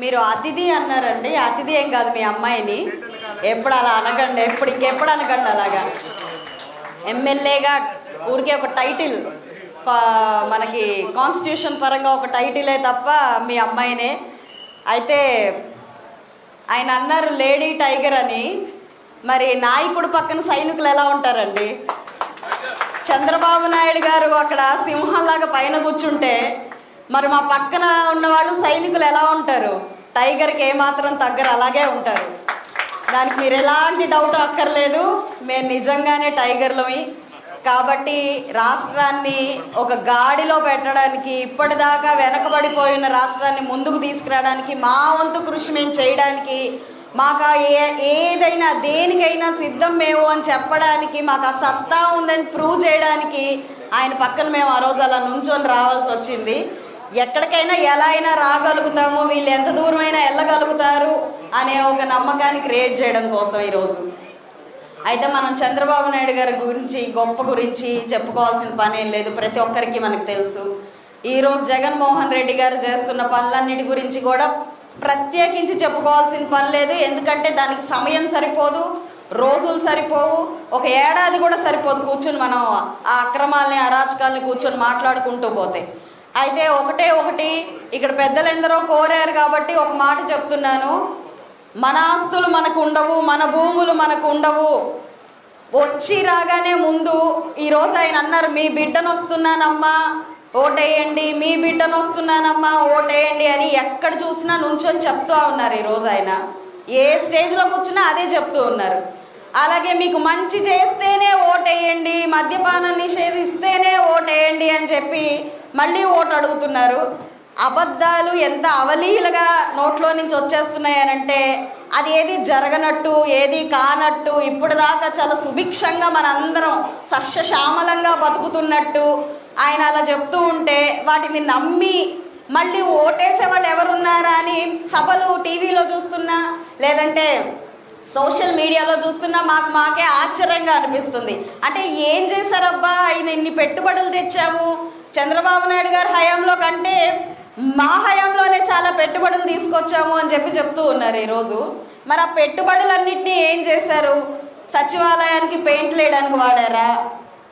మీరు అతిథి అన్నారండి. అతిథి ఏం కాదు మీ అమ్మాయిని. ఎప్పుడు అలా అనకండి. ఎప్పుడు ఇంకెప్పుడు అనకండి అలాగా. ఎమ్మెల్యేగా ఊరికే ఒక టైటిల్ మనకి కాన్స్టిట్యూషన్ పరంగా ఒక టైటిలే తప్ప మీ అమ్మాయినే. అయితే ఆయన అన్నారు లేడీ టైగర్ అని. మరి నాయకుడు పక్కన సైనికులు ఎలా ఉంటారండి? చంద్రబాబు నాయుడు గారు అక్కడ సింహంలాగా పైన కూర్చుంటే మరి మా పక్కన ఉన్నవాళ్ళు సైనికులు ఎలా ఉంటారు? టైగర్కి ఏమాత్రం తగ్గరు అలాగే ఉంటారు. దానికి మీరు ఎలాంటి డౌట్ అక్కర్లేదు. మేము నిజంగానే టైగర్లమి కాబట్టి రాష్ట్రాన్ని ఒక గాడిలో పెట్టడానికి ఇప్పటిదాకా వెనకబడిపోయిన రాష్ట్రాన్ని ముందుకు తీసుకురావడానికి మా వంతు కృషి మేము చేయడానికి మాకు ఏ ఏదైనా దేనికైనా సిద్ధం మేము అని చెప్పడానికి మాకు ఆ సత్తా ఉందని ప్రూవ్ చేయడానికి ఆయన పక్కన మేము ఆ రోజు అలా నుంచొని రావాల్సి వచ్చింది. ఎక్కడికైనా ఎలా అయినా రాగలుగుతాము వీళ్ళు ఎంత దూరమైనా వెళ్ళగలుగుతారు అనే ఒక నమ్మకాన్ని క్రియేట్ చేయడం కోసం ఈరోజు. అయితే మనం చంద్రబాబు నాయుడు గారి గురించి గొప్ప గురించి చెప్పుకోవాల్సిన పని ఏం లేదు. ప్రతి ఒక్కరికి మనకు తెలుసు. ఈరోజు జగన్మోహన్ రెడ్డి గారు చేస్తున్న పనులన్నిటి గురించి కూడా ప్రత్యేకించి చెప్పుకోవాల్సిన పని లేదు. ఎందుకంటే దానికి సమయం సరిపోదు రోజులు సరిపోవు. ఒక ఏడాది కూడా సరిపోదు కూర్చొని మనం ఆ అక్రమాలని అరాచకాలని కూర్చొని మాట్లాడుకుంటూ పోతే. అయితే ఒకటే ఒకటి ఇక్కడ పెద్దలందరూ కోరారు కాబట్టి ఒక మాట చెప్తున్నాను. మన ఆస్తులు మనకు ఉండవు మన భూములు మనకు ఉండవు. వచ్చి రాగానే ముందు ఈరోజు ఆయన అన్నారు మీ బిడ్డను వస్తున్నానమ్మా ఓటేయండి మీ బిడ్డను వస్తున్నానమ్మా ఓటేయండి అని ఎక్కడ చూసినా నుంచొని చెప్తూ ఉన్నారు ఈరోజు ఆయన. ఏ స్టేజ్లో కూర్చున్నా అదే చెప్తూ ఉన్నారు. అలాగే మీకు మంచి చేస్తేనే ఓటేయండి మద్యపానం నిషేధిస్తే చెప్పి మళ్ళీ ఓటు అడుగుతున్నారు. అబద్ధాలు ఎంత అవలీలుగా నోట్లో నుంచి వచ్చేస్తున్నాయనంటే అది ఏది జరగనట్టు ఏది కానట్టు ఇప్పుడు దాకా చాలా సుభిక్షంగా మనందరం సస్యశ్యామలంగా బతుకుతున్నట్టు ఆయన అలా చెప్తూ ఉంటే వాటిని నమ్మి మళ్ళీ ఓటేసే వాళ్ళు ఎవరున్నారా అని సభలు టీవీలో చూస్తున్నా లేదంటే సోషల్ మీడియాలో చూస్తున్నా మాకు మాకే ఆశ్చర్యంగా అనిపిస్తుంది. అంటే ఏం చేశారబ్బా? ఆయన ఇన్ని పెట్టుబడులు తెచ్చాము చంద్రబాబు నాయుడు గారి హయాంలో కంటే మా హయాంలోనే చాలా పెట్టుబడులు తీసుకొచ్చాము అని చెప్పి చెప్తూ ఉన్నారు ఈరోజు. మరి ఆ పెట్టుబడులన్నింటినీ ఏం చేశారు? సచివాలయానికి పెయింట్లు వేయడానికి వాడారా?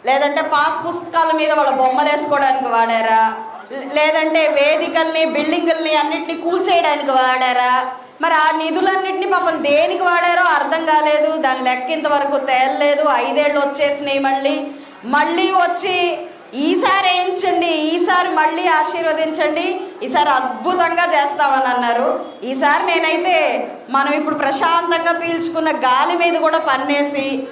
లేదంటే పాస్ పుస్తకాల మీద వాళ్ళ బొమ్మలు వేసుకోవడానికి వాడారా? లేదంటే వేదికల్ని బిల్డింగుల్ని అన్నింటినీ కూల్చేయడానికి వాడారా? మరి ఆ నిధులన్నింటినీ పాపం దేనికి వాడారో అర్థం కాలేదు. దాని లెక్క ఇంతవరకు తేలలేదు. ఐదేళ్ళు వచ్చేసినాయి మళ్ళీ. మళ్ళీ వచ్చి ఈసారి వేయించండి ఈసారి మళ్ళీ ఆశీర్వదించండి. ఈసారి అద్భుతంగా చేస్తామని అన్నారు. ఈసారి నేనైతే మనం ఇప్పుడు ప్రశాంతంగా పీల్చుకున్న గాలి మీద కూడా పన్నేసి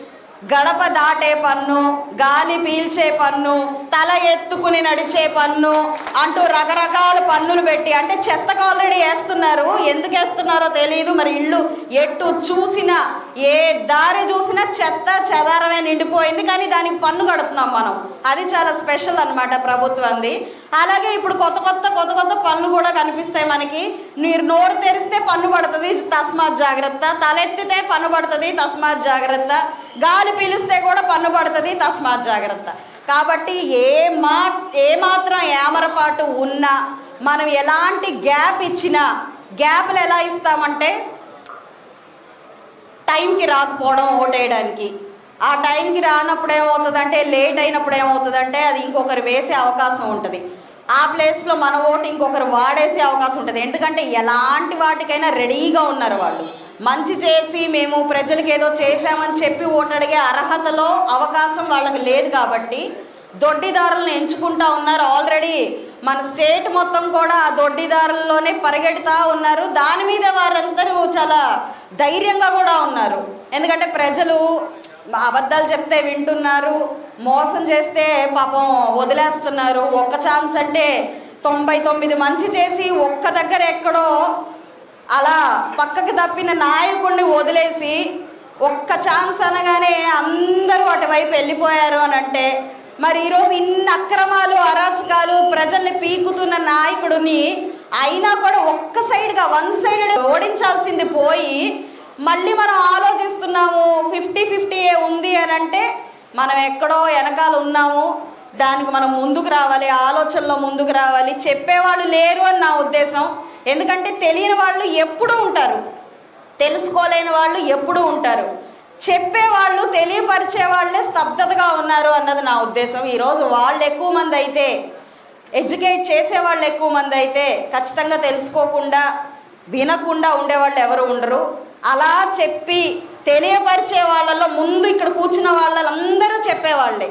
గడప దాటే పన్ను గాలి పీల్చే పన్ను తల ఎత్తుకుని నడిచే పన్ను అంటూ రకరకాల పన్నులు పెట్టి అంటే చెత్తకు ఆల్రెడీ వేస్తున్నారు. ఎందుకు వేస్తున్నారో తెలియదు మరి ఇల్లు ఎటు చూసినా ఏ దారి చూసినా చెత్త చెదారమే నిండిపోయింది. కానీ దానికి పన్ను కడుతున్నాం మనం. అది చాలా స్పెషల్ అన్నమాట ప్రభుత్వంది. అలాగే ఇప్పుడు కొత్త కొత్త కొత్త కొత్త పనులు కూడా కనిపిస్తాయి మనకి. మీరు నోరు తెరిస్తే పన్ను పడుతుంది తస్మాత్ జాగ్రత్త. తలెత్తితే పన్ను పడుతుంది తస్మాత్ జాగ్రత్త. గాలి పీలిస్తే కూడా పన్ను పడుతుంది తస్మాత్ జాగ్రత్త. కాబట్టి ఏ మా ఏ మాత్రం ఏమరపాటు ఉన్నా మనం ఎలాంటి గ్యాప్ ఇచ్చినా గ్యాప్లు ఎలా ఇస్తామంటే టైంకి రాకపోవడం ఓటేయడానికి. ఆ టైంకి రానప్పుడు ఏమవుతుందంటే లేట్ అయినప్పుడు ఏమవుతుందంటే అది ఇంకొకరు వేసే అవకాశం ఉంటుంది. ఆ ప్లేస్లో మన ఓటు ఇంకొకరు వాడేసే అవకాశం ఉంటుంది. ఎందుకంటే ఎలాంటి వాటికైనా రెడీగా ఉన్నారు వాళ్ళు. మంచి చేసి మేము ప్రజలకు ఏదో చేశామని చెప్పి ఓటు అడిగే అర్హతలో అవకాశం వాళ్ళకి లేదు కాబట్టి దొడ్డిదారులను ఎంచుకుంటా ఉన్నారు. ఆల్రెడీ మన స్టేట్ మొత్తం కూడా ఆ దొడ్డిదారుల్లోనే పరిగెడుతూ ఉన్నారు. దాని మీద వారందరూ చాలా ధైర్యంగా కూడా ఉన్నారు. ఎందుకంటే ప్రజలు అబద్ధాలు చెప్తే వింటున్నారు. మోసం చేస్తే పాపం వదిలేస్తున్నారు. ఒక్క ఛాన్స్ అంటే తొంభై తొమ్మిది మంచి చేసి ఒక్క దగ్గర ఎక్కడో అలా పక్కకి తప్పిన నాయకుడిని వదిలేసి ఒక్క ఛాన్స్ అనగానే అందరూ అటువైపు వెళ్ళిపోయారు అని అంటే మరి ఈరోజు ఇన్ని అక్రమాలు అరాచకాలు ప్రజల్ని పీకుతున్న నాయకుడిని అయినా కూడా ఒక్క సైడ్గా వన్ సైడ్ ఓడించాల్సింది పోయి మళ్ళీ మనం ఆలోచిస్తున్నాము ఫిఫ్టీ ఫిఫ్టీ ఉంది అని అంటే మనం ఎక్కడో వెనకాల ఉన్నాము దానికి మనం ముందుకు రావాలి ఆలోచనలో ముందుకు రావాలి. చెప్పేవాళ్ళు లేరు అని నా ఉద్దేశం. ఎందుకంటే తెలియని వాళ్ళు ఎప్పుడూ ఉంటారు. తెలుసుకోలేని వాళ్ళు ఎప్పుడూ ఉంటారు. చెప్పేవాళ్ళు తెలియపరిచే వాళ్ళే స్తబ్దతగా ఉన్నారు అన్నది నా ఉద్దేశం. ఈరోజు వాళ్ళు ఎక్కువ మంది అయితే ఎడ్యుకేట్ చేసే వాళ్ళు ఎక్కువ మంది అయితే ఖచ్చితంగా తెలుసుకోకుండా వినకుండా ఉండేవాళ్ళు ఎవరు ఉండరు. అలా చెప్పి తెలియపరిచే వాళ్ళలో ముందు ఇక్కడ కూర్చున్న వాళ్ళందరూ చెప్పేవాళ్ళే.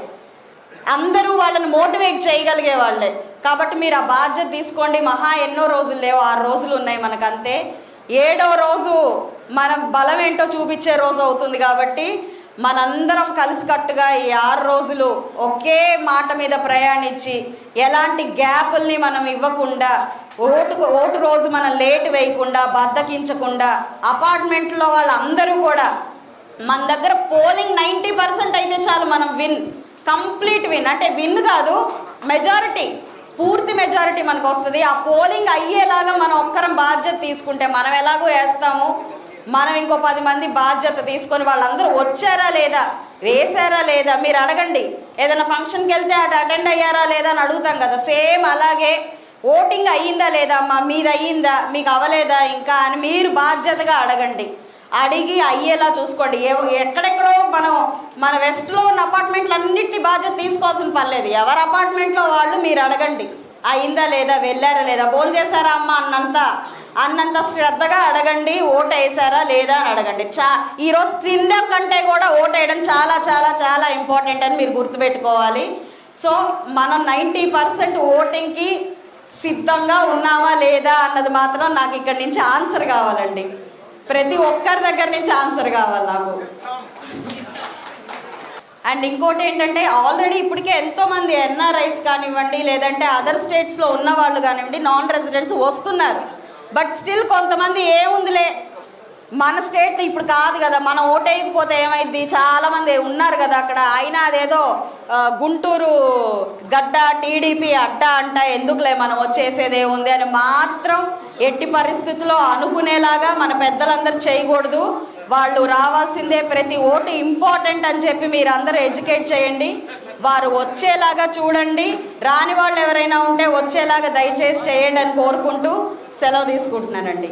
అందరూ వాళ్ళని మోటివేట్ చేయగలిగే వాళ్ళే కాబట్టి మీరు ఆ బాధ్యత తీసుకోండి. మహా ఎన్నో రోజులు లేవు. ఆరు రోజులు ఉన్నాయి మనకంతే. ఏడో రోజు మనం బలం ఏంటో చూపించే రోజు అవుతుంది కాబట్టి మనందరం కలిసికట్టుగా ఈ ఆరు రోజులు ఒకే మాట మీద ప్రయాణించి ఎలాంటి గ్యాపుల్ని మనం ఇవ్వకుండా ఓటు ఓటు రోజు మనం లేట్ వేయకుండా బద్దకించకుండా అపార్ట్మెంట్లో వాళ్ళందరూ కూడా మన దగ్గర పోలింగ్ నైంటీ పర్సెంట్ అయితే చాలు మనం విన్ కంప్లీట్ విన్. అంటే విన్ కాదు మెజారిటీ పూర్తి మెజారిటీ మనకు వస్తుంది ఆ పోలింగ్ అయ్యేలాగా మనం ఒక్కరం బాధ్యత తీసుకుంటే మనం ఎలాగో వేస్తాము? మనం ఇంకో పది మంది బాధ్యత తీసుకొని వాళ్ళందరూ వచ్చారా లేదా? వేశారా లేదా? మీరు అడగండి. ఏదైనా ఫంక్షన్కి వెళ్తే అటు అటెండ్ అయ్యారా లేదా అని అడుగుతాం కదా. సేమ్ అలాగే ఓటింగ్ అయ్యిందా లేదా? అమ్మా మీది అయ్యిందా? మీకు అవ్వలేదా ఇంకా అని మీరు బాధ్యతగా అడగండి. అడిగి అయ్యేలా చూసుకోండి. ఎక్కడెక్కడో మనం మన వెస్ట్లో ఉన్న అపార్ట్మెంట్లు అన్నిటి బాధ్యత తీసుకోవాల్సిన పర్లేదు ఎవరి అపార్ట్మెంట్లో వాళ్ళు మీరు అడగండి. అయిందా లేదా? వెళ్ళారా లేదా? ఫోన్ చేశారా అమ్మ అన్నంత? అన్నంత శ్రద్ధగా అడగండి ఓటు వేసారా లేదా అని అడగండి. చా ఈరోజు తినడం కంటే కూడా ఓటు వేయడం చాలా చాలా చాలా ఇంపార్టెంట్ అని మీరు గుర్తుపెట్టుకోవాలి. సో మనం నైంటీ పర్సెంట్ ఓటింగ్కి సిద్ధంగా ఉన్నామా లేదా అన్నది మాత్రం నాకు ఇక్కడి నుంచి ఆన్సర్ కావాలండి. ప్రతి ఒక్కరి దగ్గర నుంచి ఆన్సర్ కావాలి నాకు. అండ్ ఇంకోటి ఏంటంటే ఆల్రెడీ ఇప్పటికే ఎంతో మంది ఎన్ఆర్ఐస్ కానివ్వండి లేదంటే అదర్ స్టేట్స్లో ఉన్న వాళ్ళు కానివ్వండి నాన్ రెసిడెంట్స్ వస్తున్నారు. బట్ స్టిల్ కొంతమంది ఏముందిలే. మన స్టేట్ ఇప్పుడు కాదు కదా మనం ఓటేయకపోతే ఏమైంది? చాలా మంది ఉన్నారు కదా అక్కడ. అయినా అదేదో గుంటూరు గడ్డ టీడీపీ అడ్డ అంట ఎందుకులే మనం వచ్చేసేది ఏముంది అని మాత్రం ఎట్టి పరిస్థితుల్లో అనుకునేలాగా మన పెద్దలందరూ చేయకూడదు. వాళ్ళు రావాల్సిందే ప్రతి ఓటు ఇంపార్టెంట్ అని చెప్పి మీరు అందరూ ఎడ్యుకేట్ చేయండి. వారు వచ్చేలాగా చూడండి. రాని వాళ్ళు ఎవరైనా ఉంటే వచ్చేలాగా దయచేసి చేయండి అని కోరుకుంటూ సెలవు తీసుకుంటున్నానండి.